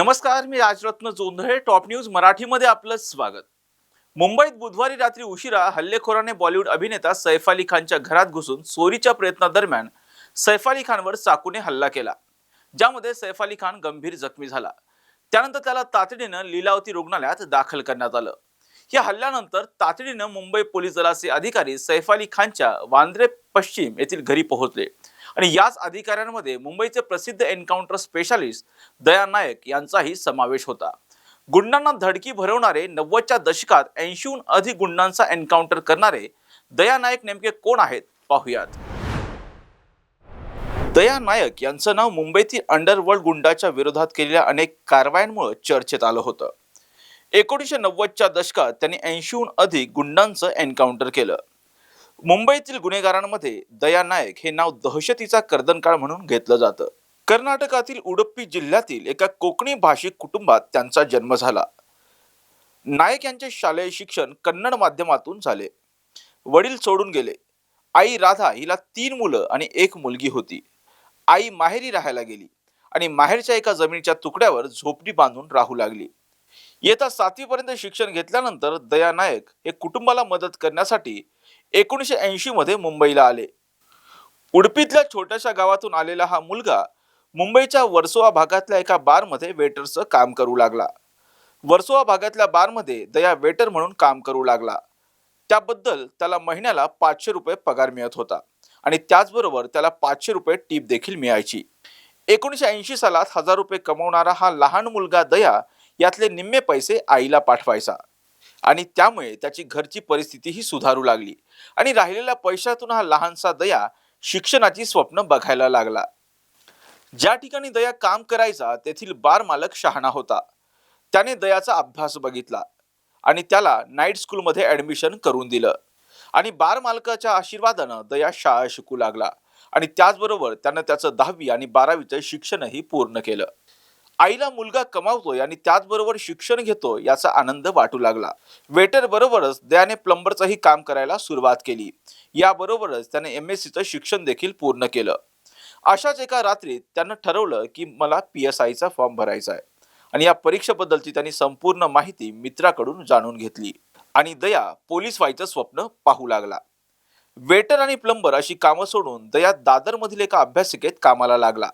नमस्कार मी Rajratna Jondhale top news मराठीमध्ये आपलं स्वागत. मुंबईत बुधवारी रात्री उशिरा हल्लेखोराने बॉलिवूड अभिनेता सैफ अली खानच्या घरात घुसून चोरीच्या प्रयत्नादरम्यान सैफ अली खानवर चाकूने हल्ला केला ज्यामध्ये सैफ अली खान गंभीर जखमी झाला. त्यानंतर त्याला तातडीनं लीलावती रुग्णालयात दाखल करण्यात आलं. या हल्ल्यानंतर तातडीनं मुंबई पोलीस दलाचे अधिकारी सैफ अली खानच्या वांद्रे पश्चिम येथील घरी पोहोचले. आणि याच अधिकाऱ्यांमध्ये मुंबईचे प्रसिद्ध एन्काउंटर स्पेशालिस्ट दया नायक यांचाही समावेश होता. गुंडांना धडकी भरवणारे नव्वदच्या दशकात ऐंशीहून अधिक गुंडांचा एन्काउंटर करणारे दया नायक नेमके कोण आहेत? पाहुयात. दया नायक यांचं नाव मुंबईतील अंडरवर्ल्ड गुंडाच्या विरोधात केलेल्या अनेक कारवायांमुळे चर्चेत आलं होतं. एकोणीसशे नव्वदच्या दशकात त्यांनी ऐंशीहून अधिक गुंडांचं एन्काउंटर केलं. मुंबईतील गुन्हेगारांमध्ये दया नायक हे नाव दहशतीचा कर्दनकाळ म्हणून घेतलं जातं. कर्नाटकातील उडप्पी जिल्ह्यातील एका कोकणी भाषिक कुटुंबात त्यांचा जन्म झाला. नायक यांचे शालेय शिक्षण कन्नड माध्यमातून झाले. वडील सोडून गेले. आई राधा हिला तीन मुलं आणि एक मुलगी होती. आई माहेरी राहायला गेली आणि माहेरच्या एका जमिनीच्या तुकड्यावर झोपडी बांधून राहू लागली. येता सातवीपर्यंत शिक्षण घेतल्यानंतर दया नायक हे कुटुंबाला मदत करण्यासाठी एकोणीसशे ऐंशी मध्ये मुंबईला आले. उडपीतल्या छोट्याशा गावातून आलेला हा मुलगा मुंबईच्या वर्सोवा भागातल्या एका बारमध्ये वेटरचं काम करू लागला. वर्सोवा भागातल्या बारमध्ये दया वेटर म्हणून काम करू लागला. त्याबद्दल त्याला महिन्याला पाचशे रुपये पगार मिळत होता आणि त्याचबरोबर त्याला पाचशे रुपये टीप देखील मिळायची. एकोणीसशे ऐंशी सालात हजार रुपये कमवणारा हा लहान मुलगा दया यातले निम्मे पैसे आईला पाठवायचा. आणि त्यामुळे त्याची घरची परिस्थितीही सुधारू लागली. आणि राहिलेल्या पैशातून हा लहानसा दया शिक्षणाची स्वप्न बघायला लागला. ज्या ठिकाणी दया काम करायचा तेथील बार मालक शहाणा होता. त्याने दयाचा अभ्यास बघितला आणि त्याला नाईट स्कूलमध्ये ऍडमिशन करून दिलं. आणि बार मालकाच्या आशीर्वादानं दया शाळा शिकू लागला आणि त्याचबरोबर त्यानं त्याचं दहावी आणि बारावीचं शिक्षणही पूर्ण केलं. आईला मुलगा कमावतोय आणि त्याचबरोबर शिक्षण घेतो याचा आनंद वाटू लागला. वेटर बरोबरच दयाने प्लंबरचंही काम करायला सुरुवात केली. याबरोबरच त्याने एम एस सीचं शिक्षण देखील पूर्ण केलं. अशाच एका रात्रीत त्यानं ठरवलं की मला पी एस आयचा फॉर्म भरायचा आहे. आणि या परीक्षेबद्दलची त्यांनी संपूर्ण माहिती मित्राकडून जाणून घेतली. आणि दया पोलीस व्हायचं स्वप्न पाहू लागला. वेटर आणि प्लंबर अशी कामं सोडून दया दादरमधील एका अभ्यासिकेत कामाला लागला.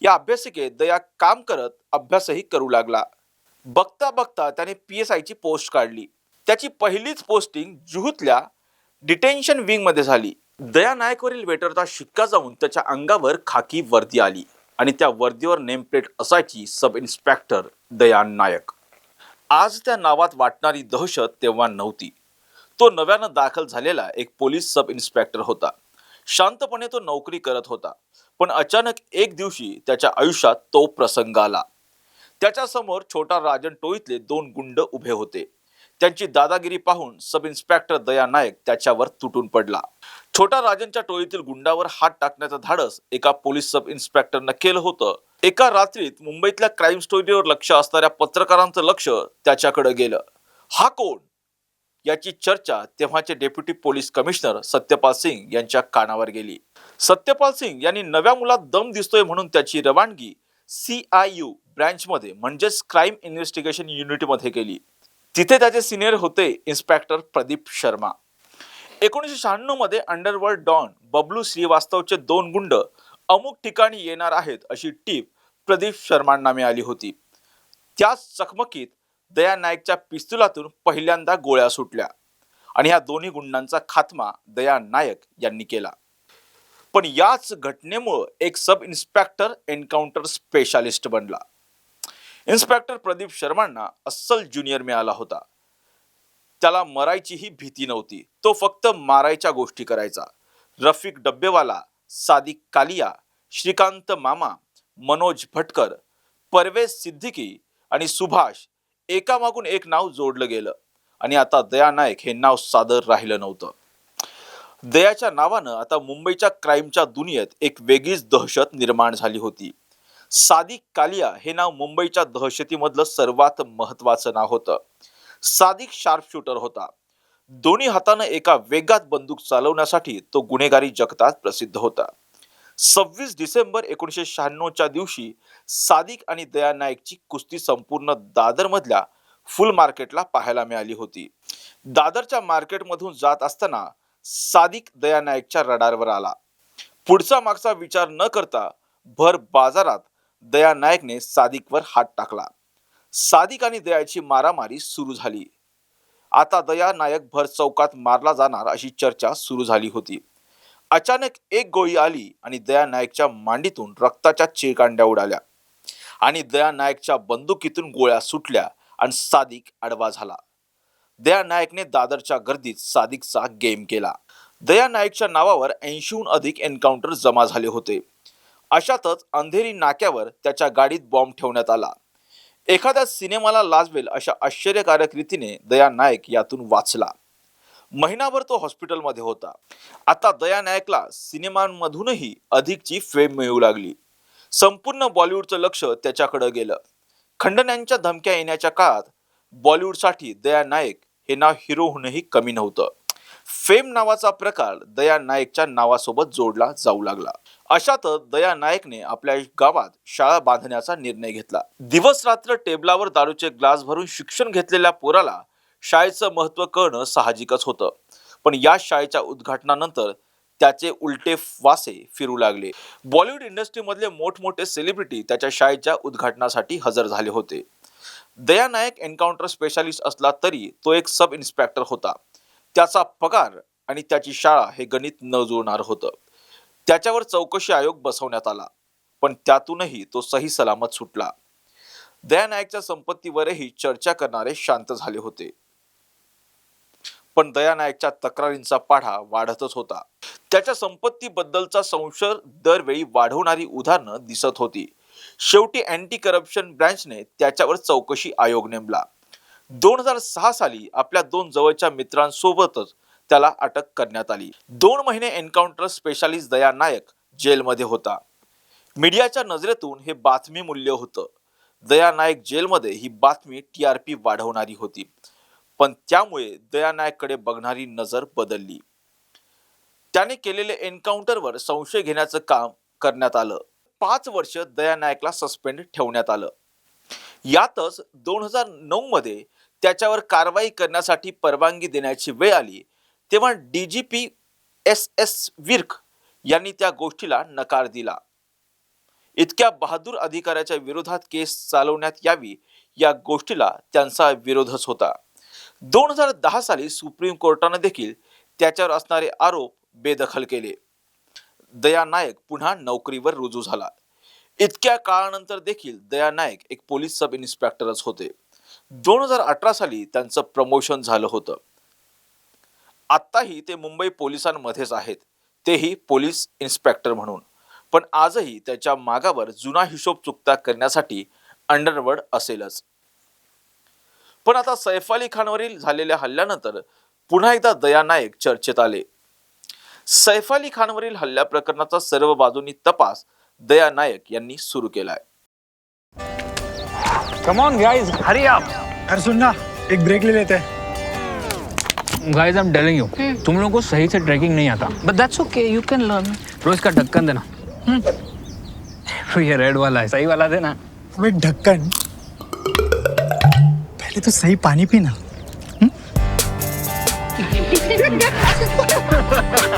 या अभ्यासिकेत दया काम करत अभ्यासही करू लागला. बघता बघता त्याने पी एस आयची पोस्ट काढली. त्याची पहिलीच पोस्टिंग जुहूतल्या डिटेन्शन विंगमध्ये झाली. दया नायकवरील वेटरचा शिक्का जाऊन त्याच्या अंगावर खाकी वर्दी आली आणि त्या वर्दीवर नेमप्लेट असायची सब इन्स्पेक्टर दया नायक. आज त्या नावात वाटणारी दहशत तेव्हा नव्हती. तो नव्यानं दाखल झालेला एक पोलीस सब इन्स्पेक्टर होता. शांतपणे तो नोकरी करत होता. पण अचानक एक दिवशी त्याच्या आयुष्यात तो प्रसंग आला. त्याच्यासमोर छोटा राजन टोळीतले दोन गुंड उभे होते. त्यांची दादागिरी पाहून सब इन्स्पेक्टर दया नायक त्याच्यावर तुटून पडला. छोटा राजनच्या टोळीतील गुंडावर हात टाकण्याचं धाडस एका पोलीस सब इन्स्पेक्टरनं केलं होतं. एका रात्रीत मुंबईतल्या क्राईम स्टोरीवर लक्ष असणाऱ्या पत्रकारांचं लक्ष त्याच्याकडे गेलं. हा कोण? याची चर्चा तेव्हाचे deputy police commissioner Satyapal Singh यांच्या कानावर गेली. सत्यपाल सिंग यांनी नव्या मुलात दम दिसतोय म्हणून त्याची रवानगी सी आय यू ब्रँचमध्ये म्हणजेच क्राईम इन्व्हेस्टिगेशन युनिटमध्ये केली. तिथे त्याचे सिनियर होते इन्स्पेक्टर प्रदीप शर्मा. एकोणीसशे शहाण्णवमध्ये अंडरवर्ल्ड डॉन बबलू श्रीवास्तवचे दोन गुंड अमुक ठिकाणी येणार आहेत अशी टीप प्रदीप शर्मांना मिळाली होती. त्याच चकमकीत दया नाईकच्या पिस्तुलातून पहिल्यांदा गोळ्या सुटल्या आणि ह्या दोन्ही गुंडांचा खात्मा दया नायक यांनी केला. पण याच घटनेमुळं एक सब इन्स्पेक्टर एन्काउंटर स्पेशालिस्ट बनला. इन्स्पेक्टर प्रदीप शर्मांना अस्सल ज्युनियर मिळाला होता. त्याला मरायचीही भीती नव्हती. तो फक्त मारायच्या गोष्टी करायचा. रफिक डब्बेवाला सादिक कालिया श्रीकांत मामा मनोज भटकर परवेज सिद्दीकी आणि सुभाष एकामागून एक नाव जोडलं गेलं. आणि आता दया नायक हे नाव सादर राहिलं नव्हतं. दयाच्या नावानं आता मुंबईच्या क्राईमच्या दुनियेत एक वेगळीच दहशत निर्माण झाली होती. सादिक कालिया हे नाव मुंबईच्या दहशतीमधलं सर्वात महत्वाचं नाव होतं. सादिक शार्प शूटर होता. दोन्ही हातानं एका वेगात बंदूक चालवण्यासाठी तो गुन्हेगारी जगतात प्रसिद्ध होता. सव्वीस डिसेंबर एकोणीसशे शहाण्णवच्या दिवशी सादिक आणि दया नाईकची कुस्ती संपूर्ण दादरमधल्या फुल मार्केटला पाहायला मिळाली होती. दादरच्या मार्केटमधून जात असताना सादिक दयानायकच्या रडारवर आला. पुढचा मागचा विचार न करता भर बाजारात दया नायकने सादिकवर हात टाकला. सादिक आणि दयाची मारामारी सुरू झाली. आता दया नायक भर चौकात मारला जाणार अशी चर्चा सुरू झाली होती. अचानक एक गोळी आली आणि दया नायकच्या मांडीतून रक्ताच्या चिळकांड्या उडाल्या. आणि दया नायकच्या बंदुकीतून गोळ्या सुटल्या आणि सादिक आडवा झाला. दया नायकने दादरच्या गर्दीत सादिकचा गेम केला. दया नायकच्या नावावर ऐंशीहून अधिक एन्काउंटर जमा झाले होते. अशातच अंधेरी नाक्यावर त्याच्या गाडीत बॉम्ब ठेवण्यात आला. एखाद्या सिनेमाला लाजवेल अशा आश्चर्यकारक रीतीने दया नायक यातून वाचला. महिनाभर तो हॉस्पिटलमध्ये होता. आता दया नायकला सिनेमांमधूनही अधिकची फेम मिळू लागली. संपूर्ण बॉलिवूडचं लक्ष त्याच्याकडे गेलं. खंडण्यांच्या धमक्या येण्याच्या काळात बॉलिवूडसाठी दया नायक हे नाव हिरोहूनही कमी नव्हतं. फेम नावाचा प्रकार दया नायकच्या नावासोबत जोडला जाऊ लागला. अशातच दया नायकने आपल्या गावात शाळा बांधण्याचा निर्णय घेतला. दिवस रात्र टेबलावर दारूचे ग्लास भरून शिक्षण घेतलेल्या पोराला शाळेचं महत्त्व कळणं साहजिकच होतं. पण या शाळेच्या उद्घाटनानंतर त्याचे उलटे वासे फिरू लागले. बॉलिवूड इंडस्ट्रीमधले मोठमोठे सेलिब्रिटी त्याच्या शाळेच्या उद्घाटनासाठी हजर झाले होते. दया नायक एन्काउंटर स्पेशालिस्ट असला तरी तो एक सब इन्स्पेक्टर होता. त्याचा पगार आणि त्याची शाळा हे गणित न जुळणार होतं. त्याच्यावर चौकशी आयोग बसवण्यात आला पण त्यातूनही तो सही सलामत सुटला. दयानायकच्या संपत्तीवरही चर्चा करणारे शांत झाले होते. पण दया नायकच्या तक्रारींचा पाढा वाढतच होता. त्याच्या संपत्तीबद्दलचा संशय दरवेळी वाढवणारी उदाहरणं दिसत होती. शेवटी अँटी करप्शन ब्रँचने त्याच्यावर चौकशी आयोग नेमला. दोन हजार सहा साली आपल्या दोन जवळच्या मित्रांसोबतच त्याला अटक करण्यात आली. दोन महिने एन्काउंटर स्पेशालिस्ट दया नायक जेलमध्ये होता. मीडियाच्या नजरेतून हे बातमी मूल्य होतं. दया नायक जेलमध्ये ही बातमी टी आर पी वाढवणारी होती. पण त्यामुळे दया नायककडे बघणारी नजर बदलली. त्याने केलेले एन्काउंटरवर संशय घेण्याचं काम करण्यात आलं. पाच वर्ष दया नायकला सस्पेंड ठेवण्यात आलं. यातच दोन हजार नऊ मध्ये त्याच्यावर कारवाई करण्यासाठी परवानगी देण्याची वेळ आली तेव्हा डीजीपी एस एस विर्क यांनी त्या गोष्टीला नकार दिला. इतक्या बहादूर अधिकाऱ्याच्या विरोधात केस चालवण्यात यावी या गोष्टीला त्यांचा विरोधच होता. दोन हजार दहा साली सुप्रीम कोर्टानं देखील त्याच्यावर असणारे आरोप बेदखल केले. दया नायक पुन्हा नोकरीवर रुजू झाला. इतक्या काळानंतर देखील दया नायक एक पोलीस सब इन्स्पेक्टरच होते. दोन हजार अठरा साली त्यांचं प्रमोशन झालं होतं. आत्ताही ते मुंबई पोलिसांमध्येच आहेत. तेही पोलीस इन्स्पेक्टर म्हणून. पण आजही त्याच्या मागावर जुना हिशोब चुकता करण्यासाठी अंडरवर्ड असेलच. पण आता सैफ अली खानवरील झालेल्या हल्ल्यानंतर पुन्हा एकदा दया नायक चर्चेत आले. सैफ अली खानवरील हल्ल्या प्रकरणाचा सर्व बाजूंनी तपास दया नायक यांनी सुरू केलाय. Come on guys hurry up अरे सुन ना एक ब्रेक ले लेते. हैं guys I am telling you तुम लोगों को सही से ट्रैकिंग नहीं आता. But that's okay, you can learn. रोज का ढक्कन देना. ये रेड वाला है सही वाला देना. अबे ढक्कन। पहले तो सही पानी पीना।